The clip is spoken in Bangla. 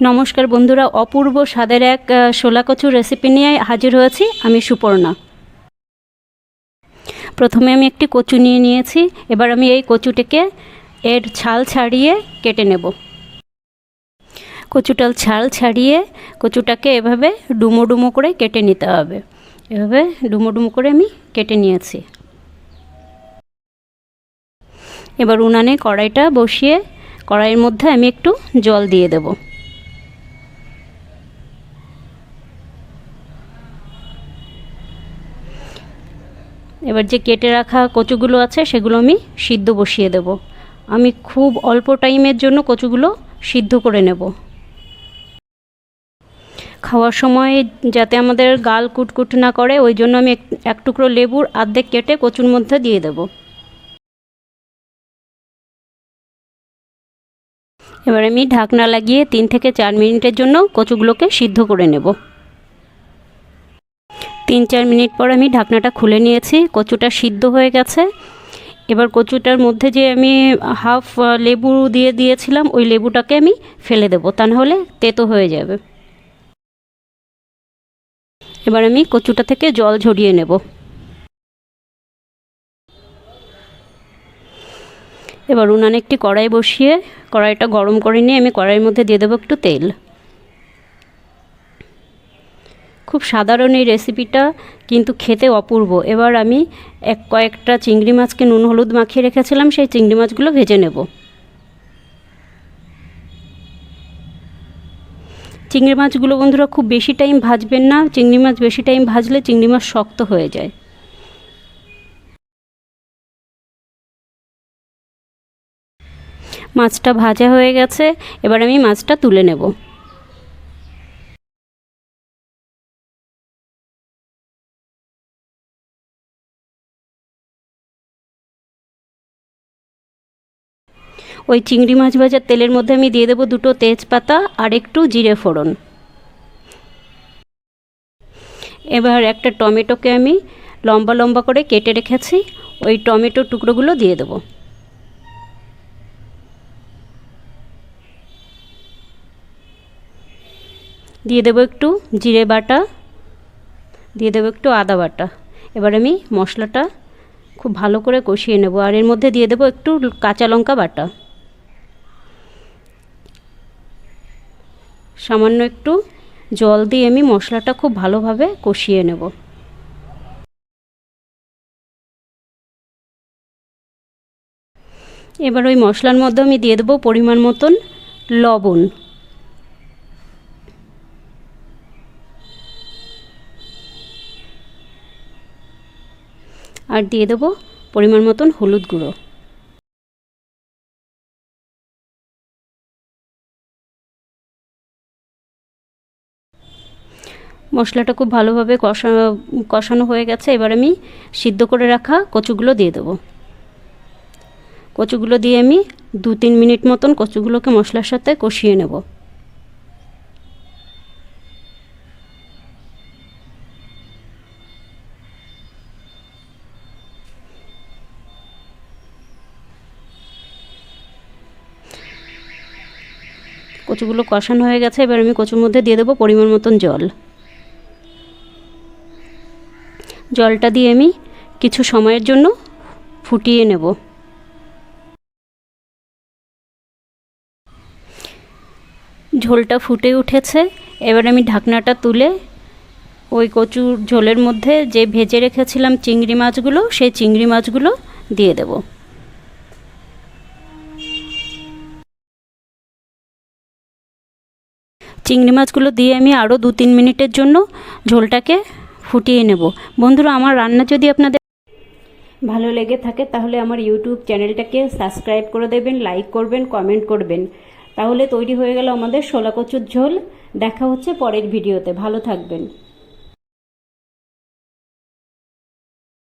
নমস্কার বন্ধুরা, অপূর্ব স্বাদের এক শোলা কচুর রেসিপি নিয়ে হাজির হয়েছি আমি সুপর্ণা। প্রথমে আমি একটি কচু নিয়ে নিয়েছি, এবার আমি এই কচুটিকে এর ছাল ছাড়িয়ে কেটে নেব। কচুটাল ছাল ছাড়িয়ে কচুটাকে এভাবে ডুমো ডুমো করে কেটে নিতে হবে। এভাবে ডুমো ডুমো করে আমি কেটে নিয়েছি। এবার উনানে কড়াইটা বসিয়ে কড়াইয়ের মধ্যে আমি একটু জল দিয়ে দেব। এবার যে কেটে রাখা কচুগুলো আছে, সেগুলো আমি সিদ্ধ বসিয়ে দেব। আমি খুব অল্প টাইমের জন্য কচুগুলো সিদ্ধ করে নেব। খাওয়ার সময় যাতে আমাদের গাল কুটকুট না করে, ওই জন্য আমি এক টুকরো লেবুর আর্ধেক কেটে কচুর মধ্যে দিয়ে দেবো। এবার আমি ঢাকনা লাগিয়ে তিন থেকে চার মিনিটের জন্য কচুগুলোকে সিদ্ধ করে নেব। তিন চার মিনিট পর আমি ঢাকনাটা খুলে নিয়েছি, কচুটা সিদ্ধ হয়ে গেছে। এবার কচুটার মধ্যে যে আমি হাফ লেবু দিয়ে দিয়েছিলাম, ওই লেবুটাকে আমি ফেলে দেবো, তা নাহলে তেতো হয়ে যাবে। এবার আমি কচুটা থেকে জল ঝরিয়ে নেব। এবার উনানে একটি কড়াই বসিয়ে, কড়াইটা গরম করে নিয়ে আমি কড়াইয়ের মধ্যে দিয়ে দেবো একটু তেল। খুব সাধারণ এই রেসিপিটা কিন্তু খেতে অপূর্ব। এবার আমি এক কয়েকটা চিংড়ি মাছকে নুন হলুদ মাখিয়ে রেখেছিলাম, সেই চিংড়ি মাছগুলো ভেজে নেব। চিংড়ি মাছগুলো বন্ধুরা খুব বেশি টাইম ভাজবেন না। চিংড়ি মাছ বেশি টাইম ভাজলে চিংড়ি মাছ শক্ত হয়ে যায়। মাছটা ভাজা হয়ে গেছে। এবার আমি মাছটা তুলে নেব। ওই চিংড়ি মাছ ভাজার তেলের মধ্যে আমি দিয়ে দেবো দুটো তেজপাতা আর একটু জিরে ফোড়ন। এবার একটা টমেটোকে আমি লম্বা লম্বা করে কেটে রেখেছি, ওই টমেটোর টুকরোগুলো দিয়ে দেবো। দিয়ে দেবো একটু জিরে বাটা, দিয়ে দেবো একটু আদা বাটা। এবার আমি মশলাটা খুব ভালো করে কষিয়ে নেব, আর এর মধ্যে দিয়ে দেবো একটু কাঁচা লঙ্কা বাটা। সামান্য একটু জল দিয়ে আমি মশলাটা খুব ভালোভাবে কষিয়ে নেব। এবার ওই মশলার মধ্যে আমি দিয়ে দেবো পরিমাণ মতন লবণ। আর দিয়ে দেবো পরিমাণ মতন হলুদ গুঁড়ো। মশলাটা খুব ভালোভাবে কষা, কষানো হয়ে গেছে। এবার আমি সিদ্ধ করে রাখা কচুগুলো দিয়ে দেবো। কচুগুলো দিয়ে আমি দু তিন মিনিট মতন কচুগুলোকে মশলার সাথে কষিয়ে নেব। কচুগুলো কষানো হয়ে গেছে। এবার আমি কচুর মধ্যে দিয়ে দেবো পরিমাণ মতন জল। জলটা দিয়ে আমি কিছু সময়ের জন্য ফুটিয়ে নেব। ঝোলটা ফুটে উঠেছে। এবার আমি ঢাকনাটা তুলে ওই কচুর ঝোলের মধ্যে যে ভেজে রেখেছিলাম চিংড়ি মাছগুলো, সেই চিংড়ি মাছগুলো দিয়ে দেবো। চিংড়ি মাছগুলো দিয়ে আমি আরও দু তিন মিনিটের জন্য ঝোলটাকে ফুটিয়ে নেব। বন্ধুরা, আমার রান্না যদি আপনাদের ভালো লেগে থাকে, তাহলে আমার ইউটিউব চ্যানেলটাকে সাবস্ক্রাইব করে দেবেন লাইক করবেন কমেন্ট করবেন। তাহলে তৈরি হয়ে গেল আমাদের শোলা কচুর ঝোল। দেখা হচ্ছে পরের ভিডিওতে ভালো থাকবেন।